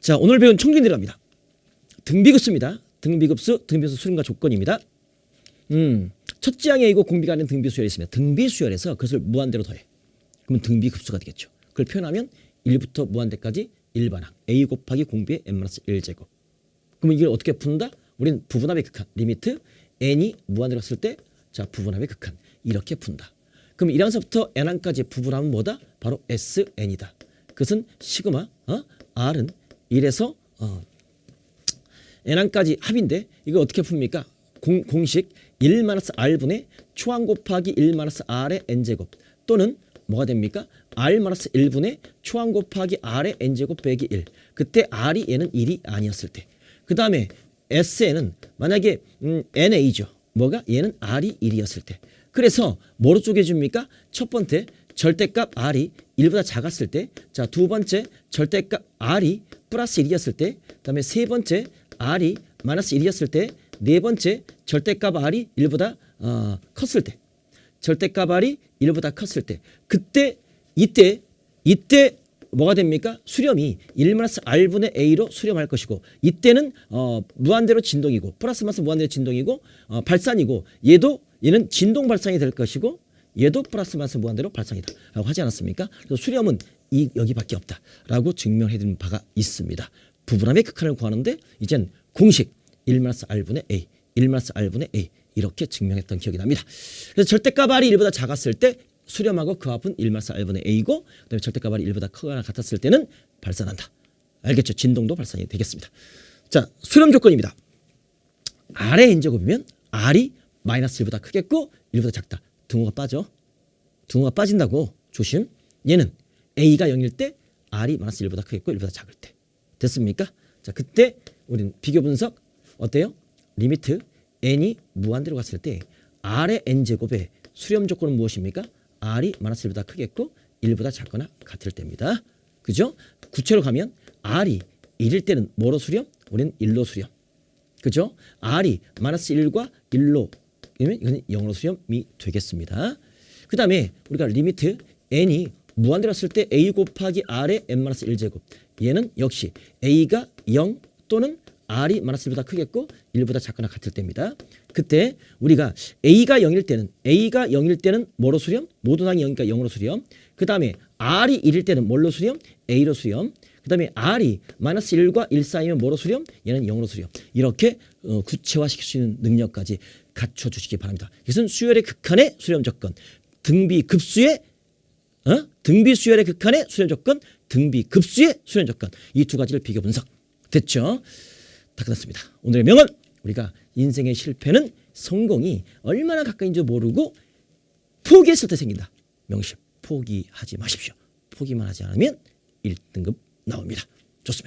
자, 오늘 배운 총진 들어갑니다. 등비급수입니다. 등비급수, 등비수 수렴과 조건입니다. 음, 첫째 항에 이고 공비가 아닌 등비수열이 있으면 등비수열에서 그것을 무한대로 더해. 그러면 등비급수가 되겠죠. 그걸 표현하면 1부터 무한대까지 일반항 a 곱하기 공비의 n-1 제곱. 그러면 이걸 어떻게 푼다? 우린 부분합의 극한 리미트 n이 무한대로 갔을 때 자 부분합의 극한 이렇게 푼다. 그럼 1항서부터 n항까지 부분하면 뭐다? 바로 sn이다. 그것은 시그마 어? r은 1에서 어, n항까지 합인데 이거 어떻게 풉니까? 공, 공식 1-r분의 초항 곱하기 1-r의 n제곱 또는 뭐가 됩니까? r-1분의 초항 곱하기 r의 n제곱 빼기 1 그때 r이 얘는 1이 아니었을 때 그 다음에 SN은 만약에 음, NA죠. 뭐가? 얘는 R이 1이었을 때. 그래서 뭐로 쪼개줍니까? 첫 번째 절대값 R이 1보다 작았을 때. 자, 두 번째 절대값 R이 플러스 1이었을 때. 그다음에 세 번째 R이 마이너스 1이었을 때. 네 번째 절대값 R이 1보다 어, 컸을 때. 절대값 R이 1보다 컸을 때. 그때 이때 이때 뭐가 됩니까? 수렴이 1-r분의 a로 수렴할 것이고 이때는 어, 무한대로 진동이고 플러스 마스 무한대로 진동이고 어, 발산이고 얘도 얘는 진동 발산이 될 것이고 얘도 플러스 마스 무한대로 발산이다 라고 하지 않았습니까? 그래서 수렴은 이 여기밖에 없다 라고 증명해 드린 바가 있습니다. 부분함의 극한을 구하는데 이젠 공식 1-r분의 a 1-r분의 a 이렇게 증명했던 기억이 납니다. 그래서 절대값 r이 1보다 작았을 때 수렴하고 그 앞은 1마스 r분의 a고 그다음에 절대값 r이 1보다 크거나 같았을 때는 발산한다. 알겠죠? 진동도 발산이 되겠습니다. 자, 수렴 조건입니다. r의 n제곱이면 r이 마이너스 1보다 크겠고 1보다 작다. 등호가 빠져. 등호가 빠진다고 조심. 얘는 a가 0일 때 r이 마이너스 1보다 크겠고 1보다 작을 때. 됐습니까? 자, 그때 우리는 비교 분석 어때요? 리미트 n이 무한대로 갔을 때 r의 n제곱의 수렴 조건은 무엇입니까? r이 마이너스 1보다 크겠고 1보다 작거나 같을 때입니다. 그죠? 구체로 가면 r이 1일 때는 뭐로 수렴? 우리는 1로 수렴. 그죠? r이 마이너스 1과 1로 이면 이건 0으로 수렴이 되겠습니다. 그 다음에 우리가 리미트 n이 무한대로 했을 때 a 곱하기 r의 n-1제곱 얘는 역시 a가 0 또는 r이 마이너스 1보다 크겠고 1보다 작거나 같을 때입니다. 그때 우리가 a가 0일 때는 a가 0일 때는 뭐로 수렴? 모든 항이 0이니까 0으로 수렴. 그 다음에 r이 1일 때는 뭘로 수렴? a로 수렴. 그 다음에 r이 마이너스 1과 1 사이면 뭐로 수렴? 얘는 0으로 수렴. 이렇게 어, 구체화시킬 수 있는 능력까지 갖춰주시기 바랍니다. 이것은 수열의 극한의 수렴 조건, 등비 급수의 어? 등비 수열의 극한의 수렴 조건, 등비 급수의 수렴 조건 이두 가지를 비교 분석 됐죠? 다 끝났습니다. 오늘의 명언 우리가 인생의 실패는 성공이 얼마나 가까이인지 모르고 포기했을 때 생긴다. 명심 포기하지 마십시오. 포기만 하지 않으면 1등급 나옵니다.